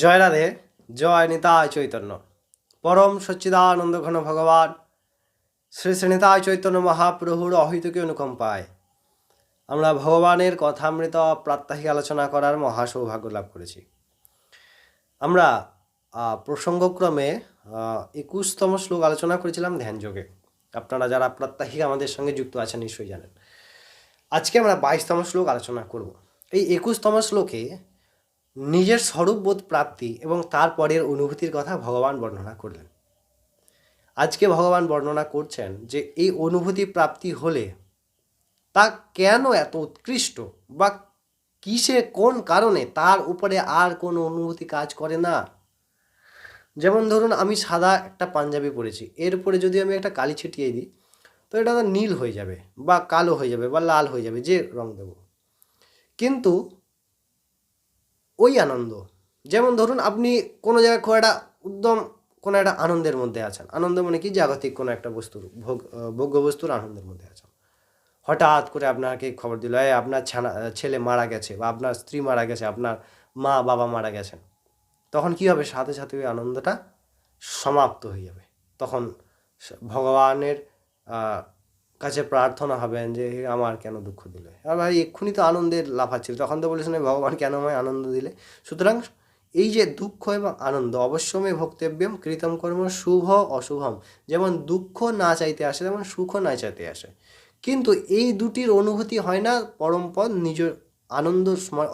জয় রাধে জয় নিতায় চৈতন্য। পরম সচ্চিদানন্দ ঘন ভগবান, শ্রী শ্রী নিতায় চৈতন্য মহাপ্রভুর অহিতকে অনুকম্পায়। আমরা ভগবানের কথামৃত প্রাত্যহিক আলোচনা করার মহা সৌভাগ্য লাভ করেছি। আমরা প্রসঙ্গক্রমে একুশতম শ্লোক আলোচনা করেছিলাম ধ্যানযোগে আপনারা যারা প্রাত্যহিক আমাদের সঙ্গে যুক্ত আছেন নিশ্চয়ই জানেন। আজকে আমরা বাইশতম শ্লোক আলোচনা করব। এই একুশতম শ্লোকে নিজের স্বরূপবোধ প্রাপ্তি এবং তারপরের অনুভূতির কথা ভগবান বর্ণনা করলেন। আজকে ভগবান বর্ণনা করছেন যে এই অনুভূতি প্রাপ্তি হলে তা কেন এত উৎকৃষ্ট বা কিসে, কোন কারণে তার উপরে আর কোনো অনুভূতি কাজ করে না? যেমন ধরুন, আমি সাদা একটা পাঞ্জাবি পরেছি, এর উপরে যদি আমি একটা কালি ছিটিয়ে দিই, তো এটা নীল হয়ে যাবে বা কালো হয়ে যাবে বা লাল হয়ে যাবে, যে রং দেব। কিন্তু ওই আনন্দ। যেমন ধরুন আপনি কোনো জায়গায় খুব একটা উদ্যম, কোনো একটা আনন্দের মধ্যে আছেন। আনন্দ মানে কি? জাগতিক কোনো একটা বস্তুর, ভোগ, ভোগ্য বস্তুর আনন্দের মধ্যে আছেন। হঠাৎ করে আপনাকে খবর দিল, এই, আপনার ছানা, ছেলে মারা গেছে বা আপনার স্ত্রী মারা গেছে, আপনার মা, বাবা মারা গেছেন। তখন কি হবে? সাথে সাথে ওই আনন্দটা সমাপ্ত হয়ে যাবে। তখন ভগবানের কাছে প্রার্থনা হবেন যে আমার কেন দুঃখ দিলে? আর ভাই, এক্ষুনি তো আনন্দের লাফাচ্ছিল তখন তো বলেছেন ভগবান কেন আমায় আনন্দ দিলে? সুতরাং এই যে দুঃখ এবং আনন্দ অবশ্যই ভক্তব্যম, কৃতম কর্ম, শুভ, অশুভম। যেমন দুঃখ না চাইতে আসে, তেমন সুখ না চাইতে আসে। কিন্তু এই দুটির অনুভূতি হয় না পরমপদ নিজ আনন্দ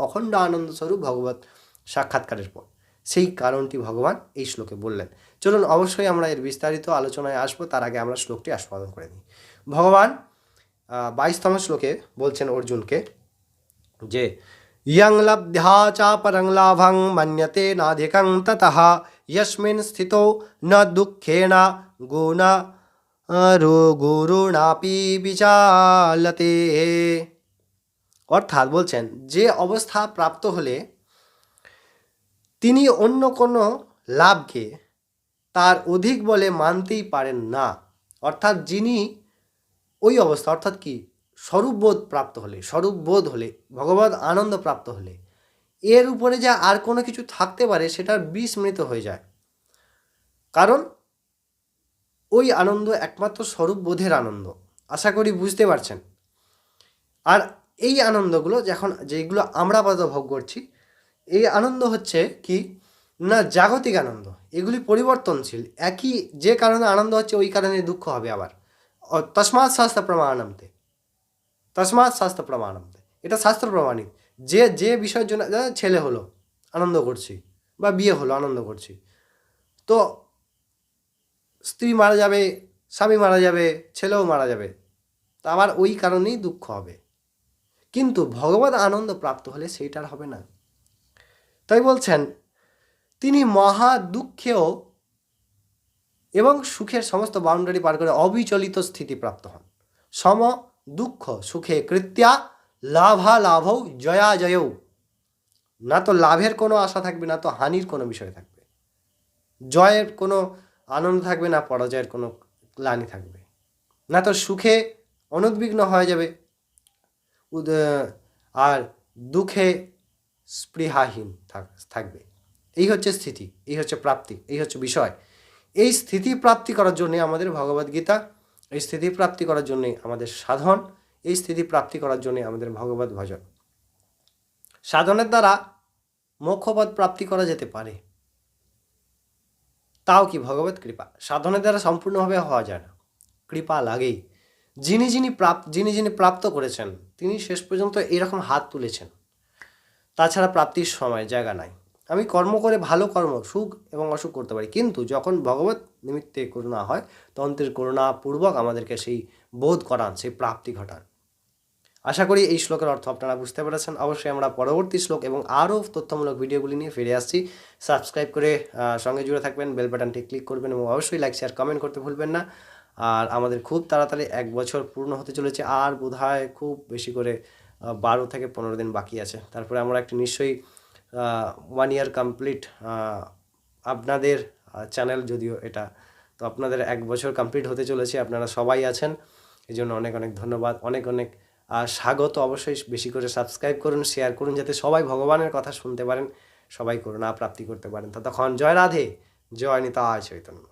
অখণ্ড আনন্দ স্বরূপ ভগবত সাক্ষাৎকারের পর। সেই কারণটি ভগবান এই শ্লোকে বললেন। চলুন, অবশ্যই আমরা এর বিস্তারিত আলোচনায় আসব, তার আগে আমরা শ্লোকটি আস্বাদন করে নিই। ভগবান বাইশতম শ্লোকে বলছেন অর্জুনকে যে, ইয়ং লব্ধ্যা চাপরং লাভং মন্যতে নাধিকং ততঃ যস্মিন স্থিতো ন দুঃখেন গুণ গুরুণাপি বিচালতে অর্থাৎ বলছেন, যে অবস্থা প্রাপ্ত হলে তিনি অন্য কোনো লাভকে তার অধিক বলে মানতেই পারেন না। অর্থাৎ যিনি ওই অবস্থা, অর্থাৎ কি? স্বরূপবোধ প্রাপ্ত হলে স্বরূপবোধ হলে ভগবত আনন্দ প্রাপ্ত হলে, এর উপরে যা আর কোনো কিছু থাকতে পারে সেটার বিস্মৃত হয়ে যায়। কারণ ওই আনন্দ একমাত্র স্বরূপবোধের আনন্দ। আশা করি বুঝতে পারছেন? আর এই আনন্দগুলো যখন, যেগুলো আমরা আপাতত ভোগ করছি, এই আনন্দ হচ্ছে কি? না, জাগতিক আনন্দ। এগুলি পরিবর্তনশীল। একই যে কারণে আনন্দ হচ্ছে, ওই কারণে দুঃখ হবে আবার। অ- তস্মাৎ শাস্ত্র প্রমাণান্তে তস্মাৎ শাস্ত্র প্রমাণান্তে এটা শাস্ত্র প্রমাণিত যে যে বিষয়ের জন্য ছেলে হলো আনন্দ করছি বা বিয়ে হলো আনন্দ করছি তো স্ত্রী মারা যাবে স্বামী মারা যাবে ছেলেও মারা যাবে তা আবার ওই কারণেই দুঃখ হবে কিন্তু ভগবত আনন্দ প্রাপ্ত হলে সেইটার হবে না তাই বলছেন তিনি মহা দুঃখেও এবং সুখের সমস্ত বাউন্ডারি পার করে অবিচলিত স্থিতি প্রাপ্ত হন। সম দুঃখ, সুখে কৃত্যা, লাভা লাভৌ, জয়া জয়ৌ। না তো লাভের কোনো আশা থাকবে, না তো হানির কোনো বিষয় থাকবে। জয়ের কোনো আনন্দ থাকবে, না পরাজয়ের কোনো গ্লানি থাকবে। না তো সুখে অনুদ্বিগ্ন হয়ে যাবে। আর দুঃখে স্পৃহাহীন থাক- থাকবে। এই হচ্ছে স্থিতি, এই হচ্ছে প্রাপ্তি, এই হচ্ছে বিষয়। এই স্থিতি প্রাপ্তি করার জন্যে আমাদের ভগবদ্গীতা এই স্থিতি প্রাপ্তি করার জন্যে আমাদের সাধন, এই স্থিতি প্রাপ্তি করার জন্যে আমাদের ভগবত ভজন। সাধনের দ্বারা মোক্ষপদ প্রাপ্তি করা যেতে পারে। তাও কি ভগবত কৃপা? সাধনের দ্বারা সম্পূর্ণভাবে হওয়া যায় না। কৃপা লাগেই। যিনি যিনি প্রাপ্ত যিনি যিনি প্রাপ্ত করেছেন, তিনি শেষ পর্যন্ত এরকম হাত তুলেছেন। তাছাড়া প্রাপ্তির সময় জায়গা নাই। আমি কর্ম করে ভালো কর্ম, সুখ এবং অসুখ করতে পারি। কিন্তু যখন ভগবত নিমিত্তে করুণা হয়, তখন তিনি করুণাপূর্বক আমাদেরকে সেই বোধ করান, সেই প্রাপ্তি ঘটান। আশা করি এই শ্লোকের অর্থ আপনারা বুঝতে পেরেছেন। অবশ্যই আমরা পরবর্তী শ্লোক এবং আরও তথ্যমূলক ভিডিওগুলি নিয়ে ফিরে আসছি। সাবস্ক্রাইব করে সঙ্গে জুড়ে থাকবেন, বেল বাটনটি ক্লিক করবেন এবং অবশ্যই লাইক, শেয়ার, কমেন্ট করতে ভুলবেন না। আর আমাদের খুব তাড়াতাড়ি এক বছর পূর্ণ হতে চলেছে। আর বোধহয় খুব বেশি করে বারো থেকে পনেরো দিন বাকি আছে। তারপরে আমরা একটি নিশ্চয়ই ওয়ান ইয়ার কমপ্লিট আপনাদের চ্যানেল যদিও এটা। তো আপনাদের এক বছর কমপ্লিট হতে চলেছে, আপনারা সবাই আছেন। এই জন্য অনেক অনেক ধন্যবাদ। অনেক অনেক স্বাগত অবশ্যই। বেশি করে সাবস্ক্রাইব করুন শেয়ার করুন, যাতে সবাই ভগবানের কথা শুনতে পারেন, সবাই করুণা প্রাপ্তি করতে পারেন। ততক্ষণ জয় রাধে, জয় নিতা চৈতন্য।